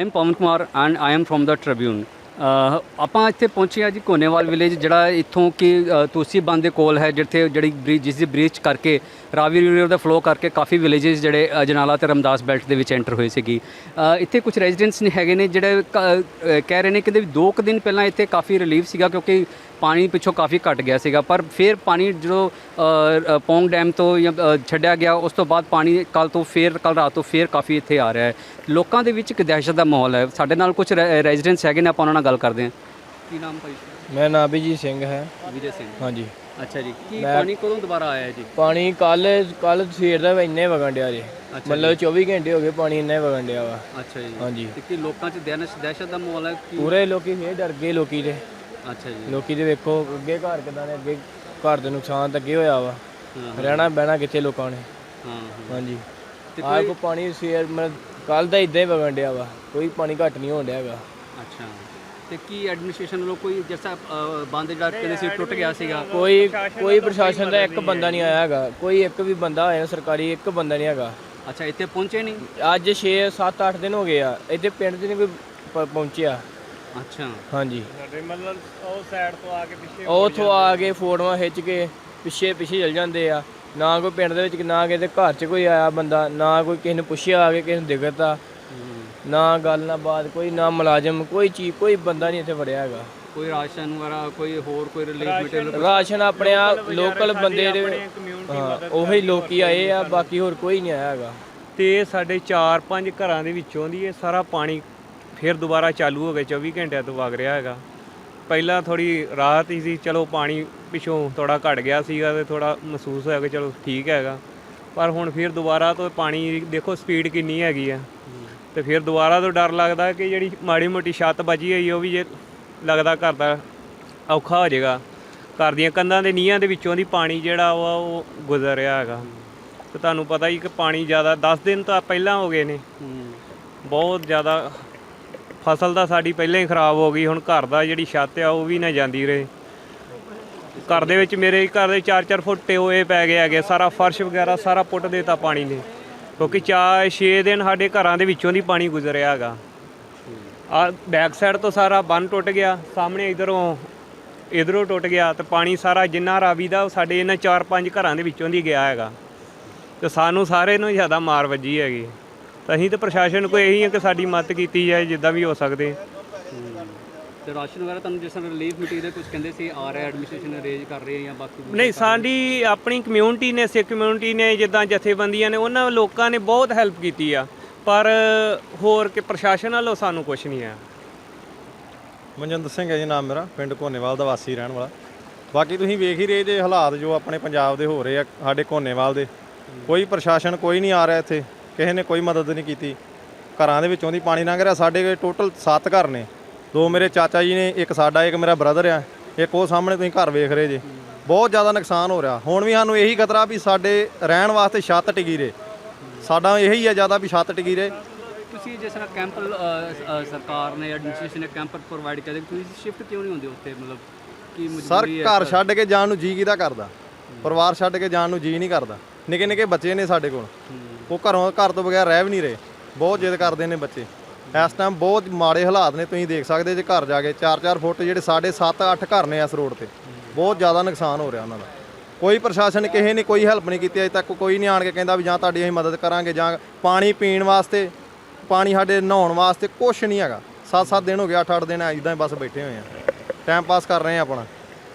I am Pawan Kumar and I am from the Tribune ਆਪਾਂ ਇੱਥੇ ਪਹੁੰਚੇ ਆ ਜੀ ਕੋਨੇਵਾਲ ਵਿਲੇਜ ਜਿਹੜਾ ਇੱਥੋਂ ਕਿ ਅ, ਬੰਦ ਦੇ ਕੋਲ ਹੈ ਜਿੱਥੇ ਜਿਹੜੀ ਬ੍ਰਿਜ ਜਿਸ ਦੀ ਬ੍ਰਿਜ ਕਰਕੇ ਰਾਵੀ ਰਿਵਰ ਦਾ ਫਲੋ ਕਰਕੇ ਕਾਫੀ ਵਿਲੇजेस ਜਿਹੜੇ ਅਜਨਾਲਾ ਤੇ ਰਮਦਾਸ ਬੈਲਟ ਦੇ ਵਿੱਚ ਐਂਟਰ ਹੋਏ ਸੀਗੀ। ਇੱਥੇ ਕੁਝ ਰੈਜ਼ੀਡੈਂਟਸ ਨੇ ਹੈਗੇ ਨੇ ਜਿਹੜੇ ਕ- ਕਹਿ ਰਹੇ ਨੇ ਕਿ ਵੀ ਦੋ ਕੁ ਦਿਨ ਪਹਿਲਾਂ ਇੱਥੇ ਕਾਫੀ ਰਿਲੀਫ ਸੀਗਾ ਕਿਉਂਕਿ ਪਾਣੀ ਪਿੱਛੋਂ ਕਾਫੀ ਘਟ ਗਿਆ ਸੀਗਾ ਪਰ ਫਿਰ ਪਾਣੀ ਜਦੋਂ ਪੌਂਗ ਡੈਮ ਤੋਂ ਜਾਂ ਛੱਡਿਆ ਗਿਆ ਉਸ ਤੋਂ ਬਾਅਦ ਪਾਣੀ ਕੱਲ ਤੋਂ ਫਿਰ ਕੱਲ ਰਾਤ ਤੋਂ ਫਿਰ ਕਾਫੀ ਇੱਥੇ ਆ ਰਿਹਾ ਹੈ। ਲੋਕਾਂ ਦੇ ਵਿੱਚ ਇੱਕ ਦਹਿਸ਼ਤ ਦਾ ਮਾਹੌਲ ਹੈ। ਸਾਡੇ ਨਾਲ ਕੁਝ ਰੈਜ਼ੀਡੈਂਟਸ ਹੈਗੇ ਨੇ ਆਪਾਂ ਉਹਨਾਂ ਨਾਲ ਗੱਲ ਕਰਦੇ ਹਾਂ। ਕੀ ਨਾਮ ਭਾਈ? ਮੇਰਾ ਨਾਮ ਅਭਿਜੀਤ ਸਿੰਘ ਹੈ। ਵਿਜੇ ਸਿੰਘ। ਹਾਂਜੀ। ਅੱਛਾ ਜੀ। ਕੀ ਪਾਣੀ ਕਦੋਂ ਦੁਬਾਰਾ ਆਇਆ ਜੀ? ਪਾਣੀ ਕੱਲ ਕੱਲ ਸਵੇਰ ਦਾ ਇੰਨੇ ਵਗਣ ਡਿਆ ਜੀ। ਮਤਲਬ 24 ਘੰਟੇ ਹੋ ਗਏ ਪਾਣੀ ਇੰਨਾ ਵਗਣ ਡਿਆ ਵਾ। ਅੱਛਾ ਜੀ। ਹਾਂਜੀ। ਤੇ ਕੀ ਲੋਕਾਂ 'ਚ ਦਹਿਸ਼ਤ ਦਾ ਮਾਹੌਲ ਹੈ ਪੂਰੇ ਲੋਕੀ ਫੇਰ ਡਰ ਗਏ ਲੋਕੀ ਦੇ ਅੱਛਾ ਜੀ। ਲੋਕੀ ਦੇ ਵੇਖੋ ਅੱਗੇ ਘਰ ਕਿਦਾਂ ਨੇ ਅੱਗੇ ਘਰ ਦੇ ਨੁਕਸਾਨ ਤਾਂ ਅੱਗੇ ਹੋਇਆ ਵਾ। ਰਹਿਣਾ ਬਹਿਣਾ ਕਿੱਥੇ ਲੋਕਾਂ ਨੇ? ਹਾਂ ਹਾਂ। ਹਾਂਜੀ। ਤੇ ਆਹ ਕੋ ਪਾਣੀ ਸਵੇਰ ਮਤਲਬ ਕੱਲ ਦਾ ਇਦਾਂ ਹੀ ਵਗਣ ਡਿਆ ਵਾ। ਕੋਈ ਪਾਣੀ ਘੱਟ ਨਹੀਂ ਹੋਣ ਡਿਆ ਹੈਗਾ। ਅੱਛਾ। ਤੇ ਕੀ ਐਡਮਿਨਿਸਟ੍ਰੇਸ਼ਨ ਵੱਲੋਂ ਕੋਈ ਜਿਸਾ ਬੰਦ ਜਿਹੜਾ ਕਹਿੰਦੇ ਸੀ ਟੁੱਟ ਗਿਆ ਸੀਗਾ? ਕੋਈ ਕੋਈ ਪ੍ਰਸ਼ਾਸਨ ਦਾ ਇੱਕ ਬੰਦਾ ਨਹੀਂ ਆਇਆ ਹੈਗਾ। ਕੋਈ ਇੱਕ ਵੀ ਬੰਦਾ ਆਇਆ ਸਰਕਾਰੀ ਇੱਕ ਬੰਦਾ ਨਹੀਂ ਹੈਗਾ। ਅੱਛਾ ਇੱਥੇ ਪਹੁੰਚੇ ਨਹੀਂ? ਅੱਜ 6 7 8 ਦਿਨ ਹੋ ਗਏ ਆ। ਇੱਥੇ ਪਿੰਡ 'ਚ ਨਹੀਂ ਕੋਈ ਪਹੁੰਚਿਆ। ਅੱਛਾ। ਹਾਂਜੀ। ਸਾਡੇ ਮਤਲਬ ਉਹ ਸਾਈਡ ਤੋਂ ਆ ਕੇ ਪਿੱਛੇ ਉਹ ਉੱਥੋਂ ਆ ਕੇ ਫੋਟੋਆਂ ਖਿੱਚ ਕੇ ਪਿੱਛੇ ਪਿੱਛੇ ਚਲ ਜਾਂਦੇ ਆ। ਨਾ ਕੋਈ ਪਿੰਡ ਦੇ ਵਿੱਚ ਨਾ ਕਿਸੇ ਦੇ ਘਰ 'ਚ ਕੋਈ ਆਇਆ ਬੰਦਾ ਨਾ ਕੋਈ ਕਿਸੇ ਨੂੰ ਪੁੱਛਿਆ ਆ ਕੇ ਕਿਸੇ ਨੂੰ ਦਿਖਤਾ। ਨਾ ਗੱਲ ਨਾ ਬਾਤ ਕੋਈ ਨਾ ਮੁਲਾਜ਼ਮ ਕੋਈ ਚੀਜ਼ ਕੋਈ ਬੰਦਾ ਨਹੀਂ ਇੱਥੇ ਵੜਿਆ ਹੈਗਾ। ਕੋਈ ਰਾਸ਼ਨ ਵਗੈਰਾ ਕੋਈ ਹੋਰ ਕੋਈ ਰਿਲੀਫ ਮਟੀਰੀਅਲ ਰਾਸ਼ਨ ਆਪਣੇ ਆ ਲੋਕਲ ਬੰਦੇ ਦੇ ਹਾਂ ਉਹੀ ਲੋਕੀ ਆਏ ਆ ਬਾਕੀ ਹੋਰ ਕੋਈ ਨਹੀਂ ਆਇਆ ਹੈਗਾ। ਤੇ ਸਾਡੇ 4-5 ਘਰਾਂ ਦੇ ਵਿੱਚੋਂ ਦੀ ਇਹ ਸਾਰਾ ਪਾਣੀ ਫਿਰ ਦੁਬਾਰਾ ਚਾਲੂ ਹੋ ਗਿਆ 24 ਘੰਟਿਆਂ ਤੋਂ ਵਗ ਰਿਹਾ ਹੈਗਾ। ਪਹਿਲਾਂ ਥੋੜੀ ਰਾਹਤ ਹੀ ਸੀ ਚਲੋ ਪਾਣੀ ਪਿਛੋਂ ਥੋੜਾ ਘਟ ਗਿਆ ਸੀਗਾ ਤੇ ਥੋੜਾ ਮਹਿਸੂਸ ਹੋਇਆ ਕਿ ਚਲੋ ਠੀਕ ਹੈਗਾ। ਪਰ ਹੁਣ ਫਿਰ ਦੁਬਾਰਾ ਤੋਂ ਪਾਣੀ ਦੇਖੋ ਸਪੀਡ ਕਿੰਨੀ ਹੈਗੀ ਆ। ਤੇ ਫਿਰ ਦੁਬਾਰਾ ਤੋਂ ਡਰ ਲੱਗਦਾ ਕਿ ਜਿਹੜੀ ਮਾੜੀ ਮੋਟੀ ਛੱਤ ਬਚੀ ਹੋਈ ਉਹ ਵੀ ਜੇ ਲੱਗਦਾ ਘਰ ਦਾ ਔਖਾ ਹੋ ਜਾਏਗਾ। ਘਰ ਦੀਆਂ ਕੰਧਾਂ ਦੇ ਨੀਹਾਂ ਦੇ ਵਿੱਚੋਂ ਦੀ ਪਾਣੀ ਜਿਹੜਾ ਵਾ ਉਹ ਗੁਜ਼ਰ ਰਿਹਾ ਹੈਗਾ। ਤੇ ਤੁਹਾਨੂੰ ਪਤਾ ਹੀ ਕਿ ਪਾਣੀ ਜ਼ਿਆਦਾ 10 ਦਿਨ ਤਾਂ ਪਹਿਲਾਂ ਹੋ ਗਏ ਨੇ। ਬਹੁਤ ਜ਼ਿਆਦਾ ਫਸਲ ਤਾਂ ਸਾਡੀ ਪਹਿਲਾਂ ਹੀ ਖਰਾਬ ਹੋ ਗਈ ਹੁਣ ਘਰ ਦਾ ਜਿਹੜੀ ਛੱਤ ਆ ਉਹ ਵੀ ਨਾ ਜਾਂਦੀ ਰਹੇ। ਘਰ ਦੇ ਵਿੱਚ ਮੇਰੇ ਘਰ ਦੇ 4-4 ਫੁੱਟ ਟੋਏ ਪੈ ਗਏ ਹੈਗੇ ਸਾਰਾ ਫਰਸ਼ ਵਗੈਰਾ ਸਾਰਾ ਪੁੱਟ ਦੇਤਾ ਪਾਣੀ ਨੇ। ਕਿਉਂਕਿ 4-6 ਦਿਨ ਸਾਡੇ ਘਰਾਂ ਦੇ ਵਿੱਚੋਂ ਦੀ ਪਾਣੀ ਗੁਜ਼ਰਿਆ ਹੈਗਾ। ਆ ਬੈਕ ਸਾਈਡ ਤੋਂ ਸਾਰਾ ਬੰਨ ਟੁੱਟ ਗਿਆ ਸਾਹਮਣੇ ਇਧਰੋਂ ਇਧਰੋਂ ਟੁੱਟ ਗਿਆ ਤੇ ਪਾਣੀ ਸਾਰਾ ਜਿੰਨਾ ਰਾਵੀ ਦਾ ਸਾਡੇ ਇਹਨਾਂ 4-5 ਘਰਾਂ ਦੇ ਵਿੱਚੋਂ ਦੀ ਗਿਆ ਹੈਗਾ। ਤੇ ਸਾਨੂੰ ਸਾਰੇ ਨੂੰ ਜ਼ਿਆਦਾ ਮਾਰ ਵੱਜੀ ਹੈਗੀ। ਤਾਂ ਅਸੀਂ ਤਾਂ ਪ੍ਰਸ਼ਾਸਨ ਕੋਲ ਇਹੀ ਹੈ ਕਿ ਸਾਡੀ ਮਦਦ ਕੀਤੀ ਜਾਏ ਜਿੱਦਾਂ ਵੀ ਹੋ ਸਕਦੇ। ਤੇ ਰਾਸ਼ਨ ਵਗੈਰਾ ਤੁਹਾਨੂੰ ਜਿਸ ਤਰ੍ਹਾਂ ਰਿਲੀਫ ਮਟੀਰੀਅਲ ਕੁਝ ਕਹਿੰਦੇ ਸੀ ਆ ਰਿਹਾ ਐਡਮਿਨਿਸਟ੍ਰੇਸ਼ਨ ਅਰੇਂਜ ਕਰ ਰਹੀ ਹੈ ਜਾਂ ਬਾਕੀ ਨਹੀਂ ਸਾਡੀ ਆਪਣੀ ਕਮਿਊਨਿਟੀ ਨੇ ਸਿੱਖ ਕਮਿਊਨਿਟੀ ਨੇ ਜਿੱਦਾਂ ਜਥੇਬੰਦੀਆਂ ਨੇ ਉਹਨਾਂ ਲੋਕਾਂ ਨੇ ਬਹੁਤ ਹੈਲਪ ਕੀਤੀ ਆ। ਪਰ ਹੋਰ ਕਿ ਪ੍ਰਸ਼ਾਸਨ ਵੱਲੋਂ ਸਾਨੂੰ ਕੁਝ ਨਹੀਂ ਆ। ਮਨਜਿੰਦਰ ਸਿੰਘ ਹੈ ਜੀ ਨਾਮ ਮੇਰਾ ਪਿੰਡ ਕੋਨੇਵਾਲ ਦਾ ਵਾਸੀ ਰਹਿਣ ਵਾਲਾ। ਬਾਕੀ ਤੁਸੀਂ ਵੇਖ ਹੀ ਰਹੇ ਜੇ ਹਾਲਾਤ ਜੋ ਆਪਣੇ ਪੰਜਾਬ ਦੇ ਹੋ ਰਹੇ ਆ ਸਾਡੇ ਕੋਨੇਵਾਲ ਦੇ। ਕੋਈ ਪ੍ਰਸ਼ਾਸਨ ਕੋਈ ਨਹੀਂ ਆ ਰਿਹਾ ਇੱਥੇ। ਕਿਸੇ ਨੇ ਕੋਈ ਮਦਦ ਨਹੀਂ ਕੀਤੀ। ਘਰਾਂ ਦੇ ਵਿੱਚੋਂ ਦੀ ਪਾਣੀ ਲੰਘ ਰਿਹਾ। ਸਾਡੇ ਟੋਟਲ 7 ਘਰ ਨੇ। ਦੋ ਮੇਰੇ ਚਾਚਾ ਜੀ ਨੇ ਇੱਕ ਸਾਡਾ ਇੱਕ ਮੇਰਾ ਬ੍ਰਦਰ ਆ। ਇੱਕ ਉਹ ਸਾਹਮਣੇ ਤੁਸੀਂ ਘਰ ਵੇਖ ਰਹੇ ਜੇ। ਬਹੁਤ ਜ਼ਿਆਦਾ ਨੁਕਸਾਨ ਹੋ ਰਿਹਾ। ਹੁਣ ਵੀ ਸਾਨੂੰ ਇਹੀ ਖਤਰਾ ਵੀ ਸਾਡੇ ਰਹਿਣ ਵਾਸਤੇ ਛੱਤ ਟਿਕੀ ਰਹੇ। ਸਾਡਾ ਇਹੀ ਆ ਜ਼ਿਆਦਾ ਵੀ ਛੱਤ ਟਿਕੀ ਰਹੇ। ਤੁਸੀਂ ਜਿਸ ਤਰ੍ਹਾਂ ਕੈਂਪ ਸਰਕਾਰ ਨੇ ਐਡਮਿਨਿਸਟ੍ਰੇਸ਼ਨ ਨੇ ਕੈਂਪ ਪ੍ਰੋਵਾਈਡ ਕਰਦੇ ਤੁਸੀਂ ਸ਼ਿਫਟ ਕਿਉਂ ਨਹੀਂ ਹੁੰਦੇ ਉੱਥੇ? ਮਤਲਬ ਕੀ ਸਰ ਮਜਬੂਰੀ ਹੈ ਘਰ ਛੱਡ ਕੇ ਜਾਣ ਨੂੰ ਜੀ ਕਿਹਦਾ ਕਰਦਾ? ਪਰਿਵਾਰ ਛੱਡ ਕੇ ਜਾਣ ਨੂੰ ਜੀ ਨਹੀਂ ਕਰਦਾ। ਨਿੱਕੇ ਨਿੱਕੇ ਬੱਚੇ ਨੇ ਸਾਡੇ ਕੋਲ। ਉਹ ਘਰੋਂ ਘਰ ਤੋਂ ਬਗੈਰ ਰਹਿ ਵੀ ਨਹੀਂ ਰਹੇ। ਬਹੁਤ ਜਿੱਦ ਕਰਦੇ ਨੇ ਬੱਚੇ। ਇਸ ਟਾਈਮ ਬਹੁਤ ਮਾੜੇ ਹਾਲਾਤ ਨੇ, ਤੁਸੀਂ ਦੇਖ ਸਕਦੇ ਜੇ ਘਰ ਜਾ ਕੇ 4-4 ਫੁੱਟ ਜਿਹੜੇ ਸਾਡੇ 7-8 ਘਰ ਨੇ ਇਸ ਰੋਡ ਤੇ। ਬਹੁਤ ਜ਼ਿਆਦਾ ਨੁਕਸਾਨ ਹੋ ਰਿਹਾ ਉਹਨਾਂ ਦਾ। ਕੋਈ ਪ੍ਰਸ਼ਾਸਨ ਕਿਸੇ ਨੇ ਕੋਈ ਹੈਲਪ ਨਹੀਂ ਕੀਤੀ, ਅਜੇ ਤੱਕ ਕੋਈ ਨਹੀਂ ਆਣ ਕੇ ਕਹਿੰਦਾ ਵੀ ਜਾਂ ਤੁਹਾਡੀ ਅਸੀਂ ਮਦਦ ਕਰਾਂਗੇ ਜਾਂ ਪਾਣੀ ਪੀਣ ਵਾਸਤੇ, ਪਾਣੀ ਸਾਡੇ ਨਹਾਉਣ ਵਾਸਤੇ ਕੁਝ ਨਹੀਂ ਹੈਗਾ। 7-7 ਦਿਨ ਹੋ ਗਏ 8-8 ਦਿਨ ਇਦਾਂ ਹੀ ਬਸ ਬੈਠੇ ਹੋਏ ਆ। ਟਾਈਮ ਪਾਸ ਕਰ ਰਹੇ ਆ ਆਪਣਾ।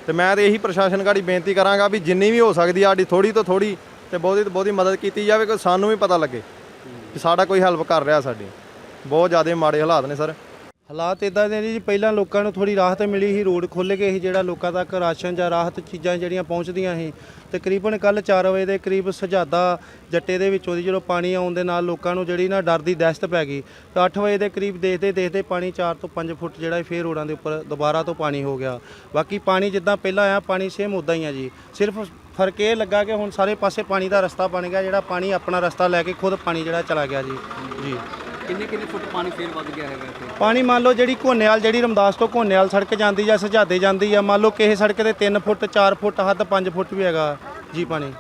ਤੇ ਮੈਂ ਤੇ ਇਹੀ ਪ੍ਰਸ਼ਾਸਨ ਗਾੜੀ ਬੇਨਤੀ ਕਰਾਂਗਾ ਵੀ ਜਿੰਨੀ ਵੀ ਹੋ ਸਕਦੀ ਆ, ਸਾਡੀ ਥੋੜੀ ਤੋਂ ਥੋੜੀ ਤੇ ਬਹੁਤੀ ਤੋਂ ਬਹੁਤੀ ਮਦਦ ਕੀਤੀ ਜਾਵੇ ਕਿ ਸਾਨੂੰ ਵੀ ਪਤਾ ਲੱਗੇ ਕਿ ਸਾਡਾ ਕੋਈ ਹੈਲਪ ਕਰ ਰਿਹਾ ਸਾਡੀ। ਬਹੁਤ ਜ਼ਿਆਦਾ ਮਾੜੇ ਹਾਲਾਤ ਨੇ, ਸਰ। ਹਾਲਾਤ ਇਦਾਂ ਦੇ ਨੇ ਜੀ, ਪਹਿਲਾਂ ਲੋਕਾਂ ਨੂੰ ਥੋੜੀ ਰਾਹਤ ਮਿਲੀ ਸੀ, ਰੋਡ ਖੁੱਲ੍ਹ ਗਏ ਸੀ, ਜਿਹੜਾ ਲੋਕਾਂ ਤੱਕ ਰਾਸ਼ਨ ਜਾਂ ਰਾਹਤ ਚੀਜ਼ਾਂ ਜਿਹੜੀਆਂ ਪਹੁੰਚਦੀਆਂ ਸੀ। ਤਕਰੀਬਨ ਕੱਲ 4 ਵਜੇ ਦੇ ਕਰੀਬ ਸਜਾਦਾ ਜੱਟੇ ਦੇ ਵਿੱਚੋਂ ਦੀ ਜਦੋਂ ਪਾਣੀ ਆਉਣ ਦੇ ਨਾਲ ਲੋਕਾਂ ਨੂੰ ਜਿਹੜੀ ਨਾ ਡਰ ਦੀ ਦਹਿਸ਼ਤ ਪੈ ਗਈ, ਤੇ 8 ਵਜੇ ਦੇ ਕਰੀਬ ਦੇਖਦੇ ਦੇਖਦੇ ਪਾਣੀ 4 ਤੋਂ 5 ਫੁੱਟ ਜਿਹੜਾ ਫੇਰ ਰੋਡਾਂ ਦੇ ਉੱਪਰ ਦੁਬਾਰਾ ਤੋਂ ਪਾਣੀ ਹੋ ਗਿਆ। ਬਾਕੀ ਪਾਣੀ ਜਿੱਦਾਂ ਪਹਿਲਾਂ ਆਇਆ, ਪਾਣੀ ਸੇਮ ਉਦਾਂ ਹੀ ਆ ਜੀ। ਸਿਰਫ ਫ਼ਰਕ ਇਹ ਲੱਗਾ ਕਿ ਹੁਣ ਸਾਰੇ ਪਾਸੇ ਪਾਣੀ ਦਾ ਰਸਤਾ ਬਣ ਗਿਆ ਜਿਹੜਾ ਪਾਣੀ ਆਪਣਾ ਰਸਤਾ ਲੈ ਕੇ ਖੁਦ ਪਾਣੀ ਜਿਹੜਾ ਚਲਾ ਗਿਆ ਜੀ। ਜੀ। ਕਿੰਨੇ ਕਿੰਨੇ ਫੁੱਟ ਪਾਣੀ ਫੇਰ ਵੱਧ ਗਿਆ ਹੈਗਾ ਇੱਥੇ? ਪਾਣੀ ਮੰਨ ਲਓ ਜਿਹੜੀ ਘੋਨੇਵਾਲ ਜਿਹੜੀ ਰਮਦਾਸ ਤੋਂ ਘੋਨੇਵਾਲ ਸੜਕ ਜਾਂਦੀ ਜਾਂ ਸਜਾਦੇ ਜਾਂਦੀ ਆ ਮੰਨ ਲਓ ਕਿਸੇ ਸੜਕ ਤੇ 3 ਫੁੱਟ 4 ਫੁੱਟ ਹੱਦ 5 ਫੁੱਟ ਵੀ ਹੈਗਾ ਜੀ ਪਾਣੀ।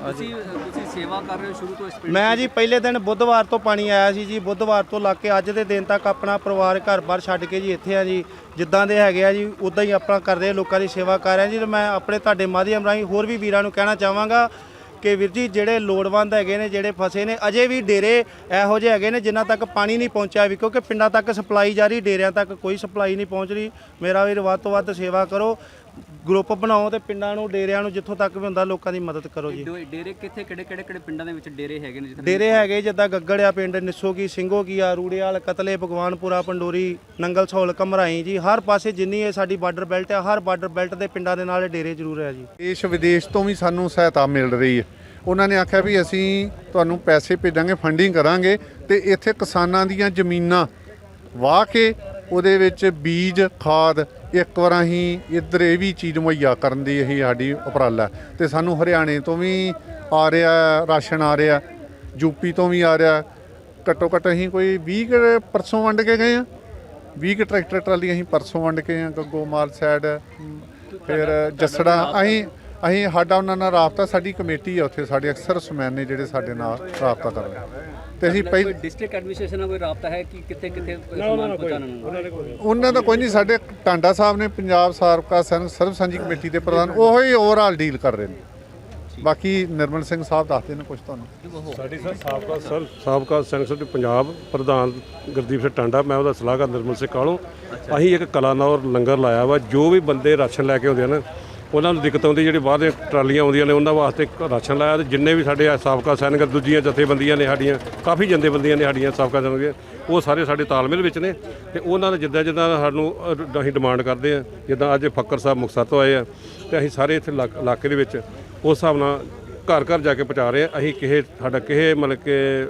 ਤੁਸੀਂ ਤੁਸੀਂ ਸੇਵਾ ਕਰ ਰਹੇ ਹੋ ਸ਼ੁਰੂ ਤੋਂ ਇਸ ਪਿੰਡ ਮੈਂ ਜੀ ਪਹਿਲੇ ਦਿਨ ਬੁੱਧਵਾਰ ਤੋਂ ਪਾਣੀ ਆਇਆ ਸੀ ਜੀ ਬੁੱਧਵਾਰ ਤੋਂ ਲੱਗ ਕੇ ਅੱਜ ਦੇ ਦਿਨ ਤੱਕ ਆਪਣਾ ਪਰਿਵਾਰ ਘਰ-ਬਾਰ ਛੱਡ ਕੇ ਜੀ ਇੱਥੇ ਆ ਜੀ ਜਿੱਦਾਂ ਦੇ ਹੈਗੇ ਆ ਜੀ ਉਦਾਂ ਹੀ ਆਪਣਾ ਕਰਦੇ ਲੋਕਾਂ ਦੀ ਸੇਵਾ ਕਰ ਰਹੇ ਜੀ। ਤੇ ਮੈਂ ਆਪਣੇ ਤੁਹਾਡੇ ਮਾਧਿਅਮ ਰਾਹੀਂ ਹੋਰ ਵੀ ਵੀਰਾਂ ਨੂੰ ਕਹਿਣਾ ਚਾਹਾਂਗਾ ਕਿ ਵੀਰ ਜੀ ਜਿਹੜੇ ਲੋੜਵੰਦ ਹੈਗੇ ਨੇ ਜਿਹੜੇ ਫਸੇ ਨੇ ਅਜੇ ਵੀ ਡੇਰੇ ਇਹੋ ਜਿਹੇ ਹੈਗੇ ਨੇ ਜਿਨ੍ਹਾਂ ਤੱਕ ਪਾਣੀ ਨਹੀਂ ਪਹੁੰਚਿਆ ਵੀ ਕਿਉਂਕਿ ਪਿੰਡਾਂ ਤੱਕ ਸਪਲਾਈ ਜਾਰੀ ਡੇਰਿਆਂ ਤੱਕ ਕੋਈ ਸਪਲਾਈ ਨਹੀਂ ਪਹੁੰਚ ਰਹੀ। ਮੇਰਾ ਵੀਰ ਵੱਧ ਤੋਂ ਵੱਧ ਸੇਵਾ ਕਰੋ। ਗਰੁੱਪ ਬਣਾਓ ਤੇ ਪਿੰਡਾਂ ਨੂੰ ਡੇਰਿਆਂ ਨੂੰ ਜਿੱਥੋਂ ਤੱਕ ਵੀ ਹੁੰਦਾ ਲੋਕਾਂ ਦੀ ਮਦਦ ਕਰੋ ਜੀ। ਡੋ- ਡੇਰੇ ਕਿੱਥੇ ਕਿਹੜੇ ਕਿਹੜੇ ਕਿਹੜੇ ਪਿੰਡਾਂ ਦੇ ਵਿੱਚ ਡੇਰੇ ਹੈਗੇ ਨੇ ਜਿੱਥੇ ਡੇਰੇ ਹੈਗੇ ਜਿੱਦਾਂ ਗੱਗੜਿਆ ਪਿੰਡ ਨਿੱਸੋ ਕੀ ਸਿੰਘੋ ਕੀ ਆ ਰੂੜੇਵਾਲ ਕਤਲੇ ਭਗਵਾਨਪੁਰਾ ਪੰਡੋਰੀ ਨੰਗਲ ਸਹੌਲ ਕਮਰਾਈ ਜੀ ਹਰ ਪਾਸੇ ਜਿੰਨੀ ਇਹ ਸਾਡੀ ਬਾਰਡਰ ਬੈਲਟ ਹੈ ਹਰ ਬਾਰਡਰ ਬੈਲਟ ਦੇ ਪਿੰਡਾਂ ਦੇ ਨਾਲ ਇਹ ਡੇਰੇ ਜ਼ਰੂਰ ਹੈ ਜੀ। ਦੇਸ਼ ਵਿਦੇਸ਼ ਤੋਂ ਵੀ ਸਾਨੂੰ ਸਹਾਇਤਾ ਮਿਲ ਰਹੀ ਹੈ। ਉਹਨਾਂ ਨੇ ਆਖਿਆ ਵੀ ਅਸੀਂ ਤੁਹਾਨੂੰ ਪੈਸੇ ਭੇਜਾਂਗੇ ਫੰਡਿੰਗ ਕਰਾਂਗੇ ਤੇ ਇੱਥੇ ਕਿਸਾਨਾਂ ਦੀਆਂ ਜ਼ਮੀਨਾਂ ਵਾਹ ਕੇ ਉਹਦੇ ਵਿੱਚ ਬੀਜ ਖਾਦ ਇੱਕ ਵਾਰ ਅਸੀਂ ਇੱਧਰ ਇਹ ਵੀ ਚੀਜ਼ ਮੁਹੱਈਆ ਕਰਨ ਦੀ ਇਹੀ ਸਾਡੀ ਉਪਰਾਲਾ ਹੈ। ਤੇ ਸਾਨੂੰ ਹਰਿਆਣੇ ਤੋਂ ਵੀ ਆ ਰਿਹਾ, ਰਾਸ਼ਨ ਆ ਰਿਹਾ ਯੂਪੀ ਤੋਂ ਵੀ ਆ ਰਿਹਾ। ਘੱਟੋ ਘੱਟ ਅਸੀਂ ਕੋਈ 20 ਕੁ ਪਰਸੋਂ ਵੰਡ ਕੇ ਗਏ ਆ 20 ਕੁ ਟਰੈਕਟਰ ਟਰਾਲੀ ਅਸੀਂ ਪਰਸੋਂ ਵੰਡ ਕੇ ਆ ਗੱਗੋ ਮਾਲ ਸਾਈਡ, ਫਿਰ ਜਸੜਾ। ਅਸੀਂ ਅਸੀਂ ਸਾਡਾ ਉਹਨਾਂ ਨਾਲ ਰਾਬਤਾ, ਸਾਡੀ ਕਮੇਟੀ ਆ ਉੱਥੇ, ਸਾਡੇ ਅਕਸਰ ਸਮੈਨ ਨੇ ਜਿਹੜੇ ਸਾਡੇ ਨਾਲ ਰਾਬਤਾ ਕਰਦੇ ਤੇ ਅਸੀਂ ਪਹਿ ਡਿਸਟ੍ਰਿਕਟ ਐਡਮਿਨਿਸਟ੍ਰੇਸ਼ਨ ਨਾਲ ਕੋਈ ਰਾਬਤਾ ਹੈ ਕਿ ਕਿੱਥੇ ਕਿੱਥੇ ਸਮਾਨ ਪਹੁੰਚਾਉਣਾ ਨੂੰ? ਉਹਨਾਂ ਦਾ ਕੋਈ ਨਹੀਂ ਸਾਡੇ ਟਾਂਡਾ ਸਾਹਿਬ ਨੇ ਪੰਜਾਬ ਸਾਬਕਾ ਸਨ- ਸਰਬ ਸਾਂਝੀ ਕਮੇਟੀ ਦੇ ਪ੍ਰਧਾਨ ਉਹ ਹੀ ਓਵਰਆਲ ਡੀਲ ਕਰ ਰਹੇ ਨੇ। ਬਾਕੀ ਨਿਰਮਲ ਸਿੰਘ ਸਾਹਿਬ ਦੱਸਦੇ ਨੇ ਕੁਝ ਤੁਹਾਨੂੰ। ਸਾਡੀ ਸਰ ਸਾਬਕਾ ਸਰ ਸਾਬਕਾ ਸੈਂਸਟਰ ਪੰਜਾਬ ਪ੍ਰਧਾਨ ਗੁਰਦੀਪ ਸਿੰਘ ਟਾਂਡਾ ਮੈਂ ਉਹਦਾ ਸਲਾਹਕਾਰ ਨਿਰਮਲ ਸਿੰਘ ਕਾਲੋਂ ਅਸੀਂ ਇੱਕ ਕਲਾਨੌਰ ਲੰਗਰ ਲਾਇਆ ਵਾ ਜੋ ਵੀ ਬੰਦੇ ਰਾਸ਼ਨ ਲੈ ਕੇ ਆਉਂਦੇ ਆ ਨਾ ਉਹਨਾਂ ਨੂੰ ਦਿੱਕਤ ਆਉਂਦੀ, ਜਿਹੜੀ ਬਾਹਰ ਦੀਆਂ ਟਰਾਲੀਆਂ ਆਉਂਦੀਆਂ ਨੇ, ਉਹਨਾਂ ਵਾਸਤੇ ਰਾਸ਼ਨ ਲਾਇਆ ਤੇ ਜਿੰਨੇ ਵੀ ਸਾਡੇ ਸਾਬਕਾ ਸੈਨਿਕ, ਦੂਜੀਆਂ ਜਥੇਬੰਦੀਆਂ ਨੇ ਸਾਡੀਆਂ, ਕਾਫੀ ਜਥੇਬੰਦੀਆਂ ਨੇ ਸਾਡੀਆਂ ਸਾਬਕਾ ਸੈਨਿਕ ਉਹ ਸਾਰੇ ਸਾਡੇ ਤਾਲਮੇਲ ਵਿੱਚ ਨੇ ਤੇ ਉਹਨਾਂ ਨੇ ਜਿੱਦਾਂ ਜਿੱਦਾਂ ਸਾਨੂੰ ਅਸੀਂ ਡਿਮਾਂਡ ਕਰਦੇ ਆ ਜਿੱਦਾਂ ਅੱਜ ਫੱਕਰ ਸਾਹਿਬ ਮੁਕਤਸਰ ਤੋਂ ਆਏ ਆ ਤੇ ਅਸੀਂ ਸਾਰੇ ਇੱਥੇ ਇਲਾਕ- ਇਲਾਕੇ ਦੇ ਵਿੱਚ ਉਸ ਹਿਸਾਬ ਨਾਲ ਘਰ ਘਰ ਜਾ ਕੇ ਪਹੁੰਚਾ ਰਹੇ ਆ ਅਸੀਂ ਕਿਸੇ, ਸਾਡਾ ਕਿਸੇ ਮਤਲਬ ਕਿ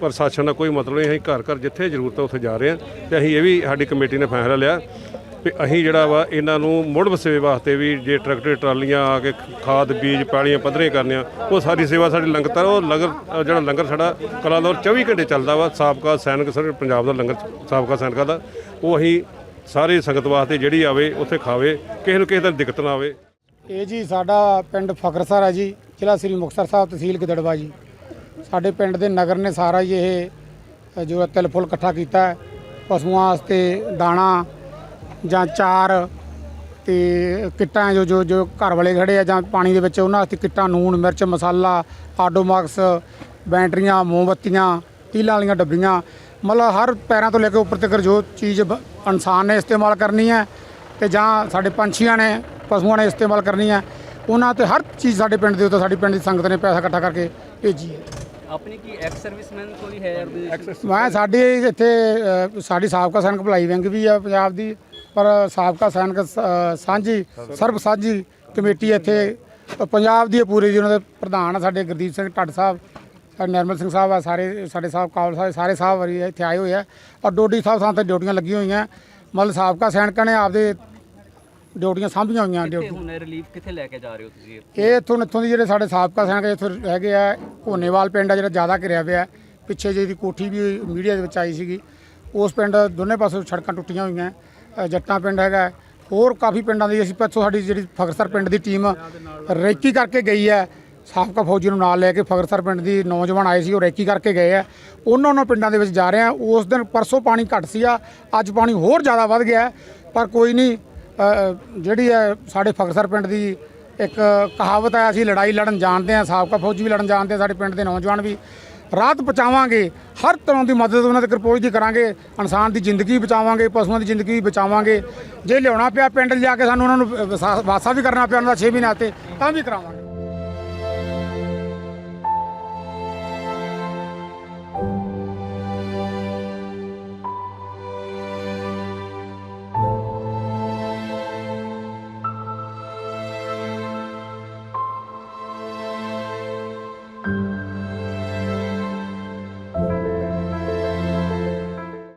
ਪ੍ਰਸ਼ਾਸਨ ਦਾ ਕੋਈ ਮਤਲਬ ਨਹੀਂ, ਅਸੀਂ ਘਰ ਘਰ ਜਿੱਥੇ ਜ਼ਰੂਰਤ ਹੈ ਉੱਥੇ ਜਾ ਰਹੇ ਹਾਂ ਤੇ ਅਸੀਂ ਇਹ ਵੀ ਸਾਡੀ ਕਮੇਟੀ ਨੇ ਫੈਸਲਾ ਲਿਆ ਵੀ ਅਸੀਂ ਜਿਹੜਾ ਵਾ ਇਹਨਾਂ ਨੂੰ ਮੁੜ ਵਸੇਵੇ ਵਾਸਤੇ ਵੀ ਜੇ ਟਰੈਕਟਰ ਟਰਾਲੀਆਂ ਆ ਕੇ ਖਾਦ ਬੀਜ ਪਾਲੀਆਂ ਪੱਧਰੇ ਕਰਨੀਆਂ ਉਹ ਸਾਰੀ ਸੇਵਾ ਸਾਡੀ ਲੰਗਰ ਉਹ ਲੰਗਰ ਜਿਹੜਾ ਲੰਗਰ ਸਾਡਾ ਕਲਾਨੌਰ 24 ਘੰਟੇ ਚੱਲਦਾ ਵਾ ਸਾਬਕਾ ਸੈਨਿਕ ਸਰ ਪੰਜਾਬ ਦਾ ਲੰਗਰ ਸਾਬਕਾ ਸੈਨਿਕਾਂ ਦਾ ਉਹ ਅਸੀਂ ਸਾਰੇ ਸੰਗਤ ਵਾਸਤੇ ਜਿਹੜੀ ਆਵੇ ਉੱਥੇ ਖਾਵੇ ਕਿਸੇ ਨੂੰ ਕਿਸੇ ਤਰ੍ਹਾਂ ਦਿੱਕਤ ਨਾ ਆਵੇ। ਇਹ ਜੀ ਸਾਡਾ ਪਿੰਡ ਫਕਰਸਰ ਹੈ ਜੀ ਜ਼ਿਲ੍ਹਾ ਸ੍ਰੀ ਮੁਕਤਸਰ ਸਾਹਿਬ ਤਹਿਸੀਲ ਗਿੱਦੜਵਾ ਜੀ। ਸਾਡੇ ਪਿੰਡ ਦੇ ਨਗਰ ਨੇ ਸਾਰਾ ਹੀ ਇਹ ਅ, ਜੋ ਤਿਲ ਫੁੱਲ ਇਕੱਠਾ ਕੀਤਾ ਪਸ਼ੂਆਂ ਵਾਸਤੇ ਦਾਣਾ ਜਾਂ ਚਾਰ ਤੇ ਕਿੱਟਾਂ ਜੋ ਜੋ ਜੋ ਘਰ ਵਾਲੇ ਖੜੇ ਆ ਜਾਂ ਪਾਣੀ ਦੇ ਵਿੱਚ ਉਹਨਾਂ ਵਾਸਤੇ ਕਿੱਟਾਂ ਨੂਣ ਮਿਰਚ ਮਸਾਲਾ ਆਡੋਮਾਕਸ ਬੈਟਰੀਆਂ ਮੋਮਬੱਤੀਆਂ ਤੀਲਾਂ ਵਾਲੀਆਂ ਡੱਬੀਆਂ ਮਤਲਬ ਹਰ ਪੈਰਾਂ ਤੋਂ ਲੈ ਕੇ ਉੱਪਰ ਤੱਕ ਜੋ ਚੀਜ਼ ਇਨਸਾਨ ਨੇ ਇਸਤੇਮਾਲ ਕਰਨੀ ਹੈ ਤੇ ਜਾਂ ਸਾਡੇ ਪੰਛੀਆਂ ਨੇ ਪਸ਼ੂਆਂ ਨੇ ਇਸਤੇਮਾਲ ਕਰਨੀ ਹੈ ਉਹਨਾਂ ਤੇ ਹਰ ਚੀਜ਼ ਸਾਡੇ ਪਿੰਡ ਦੇ ਉੱਤੇ ਸਾਡੀ ਪਿੰਡ ਦੀ ਸੰਗਤ ਨੇ ਪੈਸਾ ਇਕੱਠਾ ਕਰਕੇ ਭੇਜੀ ਹੈ ਆਪਣੀ ਕੀ ਐਕਸ ਸਰਵਿਸਮੈਨ ਕੋਈ ਹੈ? ਮੈਂ ਸਾਡੀ ਇੱਥੇ ਸਾਡੀ ਸਾਬਕਾ ਸੈਨਿਕ ਭਲਾਈ ਵਿੰਗ ਵੀ ਆ ਪੰਜਾਬ ਦੀ ਪਰ ਸਾਬਕਾ ਸੈਨਿਕ ਸਾਂਝੀ ਸਰਬ ਸਾਂਝੀ ਕਮੇਟੀ ਇੱਥੇ ਪੰਜਾਬ ਦੀ ਪੂਰੀ ਜੀ ਉਹਨਾਂ ਦੇ ਪ੍ਰਧਾਨ ਸਾਡੇ ਗੁਰਦੀਪ ਸਿੰਘ ਢੱਡ ਸਾਹਿਬ ਸਾਡੇ ਨਿਰਮਲ ਸਿੰਘ ਸਾਹਿਬ ਆ ਸਾਰੇ ਸਾਡੇ ਸਾਹਿਬ ਕਾਬਲ ਸਾਹਿਬ ਸਾਰੇ ਸਾਹਿਬ ਵਾਰੀ ਇੱਥੇ ਆਏ ਹੋਏ ਆ। ਔਰ ਡੋਡੀ ਸਾਹਿਬ ਸਾਨੂੰ ਤੇ ਡਿਊਟੀਆਂ ਲੱਗੀਆਂ ਹੋਈਆਂ। ਮਤਲਬ ਸਾਬਕਾ ਸੈਨਿਕਾਂ ਨੇ ਆਪਦੇ ਡਿਊਟੀਆਂ ਸਾਂਭੀਆਂ ਹੋਈਆਂ ਡਿਊਟੀ। ਹੁਣ ਰਿਲੀਫ ਕਿੱਥੇ ਲੈ ਕੇ ਜਾ ਰਹੇ ਹੋ ਤੁਸੀਂ ਇਹ? ਇੱਥੋਂ ਇੱਥੋਂ ਦੀ ਜਿਹੜੇ ਸਾਡੇ ਸਾਬਕਾ ਸੈਨਿਕ ਇੱਥੋਂ ਹੈਗੇ ਆ। ਘੋਨੇਵਾਲ ਪਿੰਡ ਆ ਜਿਹੜਾ ਜ਼ਿਆਦਾ ਘਿਰਿਆ ਪਿਆ। ਪਿੱਛੇ ਜਿਹੀ ਦੀ ਕੋਠੀ ਵੀ ਮੀਡੀਆ ਦੇ ਵਿੱਚ ਆਈ ਸੀਗੀ। ਉਸ ਪਿੰਡ ਦੋਨੇ ਪਾਸੋਂ ਸੜਕਾਂ ਟੁੱਟੀਆਂ ਹੋਈਆਂ। ਜੱਟਾਂ ਪਿੰਡ ਹੈਗਾ ਹੋਰ ਕਾਫੀ ਪਿੰਡਾਂ ਦੀ ਅਸੀਂ ਪਰਸੋਂ ਸਾਡੀ ਜਿਹੜੀ ਫਗਰਸਰ ਪਿੰਡ ਦੀ ਟੀਮ ਰੈਕੀ ਕਰਕੇ ਗਈ ਹੈ। ਸਾਬਕਾ ਫੌਜੀ ਨੂੰ ਨਾਲ ਲੈ ਕੇ ਫਗਰਸਰ ਪਿੰਡ ਦੀ ਨੌਜਵਾਨ ਆਏ ਸੀ, ਉਹ ਰੈਕੀ ਕਰਕੇ ਗਏ ਆ ਉਹਨਾਂ ਉਹਨਾਂ ਪਿੰਡਾਂ ਦੇ ਵਿੱਚ ਜਾ ਰਹੇ ਆ ਉਸ ਦਿਨ ਪਰਸੋਂ ਪਾਣੀ ਘੱਟ ਸੀਗਾ, ਅੱਜ ਪਾਣੀ ਹੋਰ ਜ਼ਿਆਦਾ ਵੱਧ ਗਿਆ ਪਰ ਕੋਈ ਨਹੀਂ ਜਿਹੜੀ ਹੈ ਸਾਡੇ ਫਗਰਸਰ ਪਿੰਡ ਦੀ ਇੱਕ ਕਹਾਵਤ ਹੈ, ਅਸੀਂ ਲੜਾਈ ਲੜਨ ਜਾਣਦੇ ਹਾਂ, ਸਾਬਕਾ ਫੌਜੀ ਵੀ ਲੜਨ ਜਾਣਦੇ ਆ ਸਾਡੇ ਪਿੰਡ ਦੇ ਨੌਜਵਾਨ ਵੀ। ਰਾਹਤ ਬਚਾਵਾਂਗੇ, ਹਰ ਤਰ੍ਹਾਂ ਦੀ ਮਦਦ ਉਹਨਾਂ ਤੱਕ ਪਹੁੰਚਦੀ ਕਰਾਂਗੇ, ਇਨਸਾਨ ਦੀ ਜ਼ਿੰਦਗੀ ਬਚਾਵਾਂਗੇ, ਪਸ਼ੂਆਂ ਦੀ ਜ਼ਿੰਦਗੀ ਵੀ ਬਚਾਵਾਂਗੇ। ਜੇ ਲਿਆਉਣਾ ਪਿਆ ਪਿੰਡ ਲਿਆ ਕੇ ਸਾਨੂੰ ਉਹਨਾਂ ਨੂੰ ਵਸਾ- ਵਾਸਾ ਵੀ ਕਰਨਾ ਪਿਆ ਉਹਨਾਂ ਦਾ 6 ਮਹੀਨੇ ਤੇ ਤਾਂ ਵੀ ਕਰਾਵਾਂਗੇ।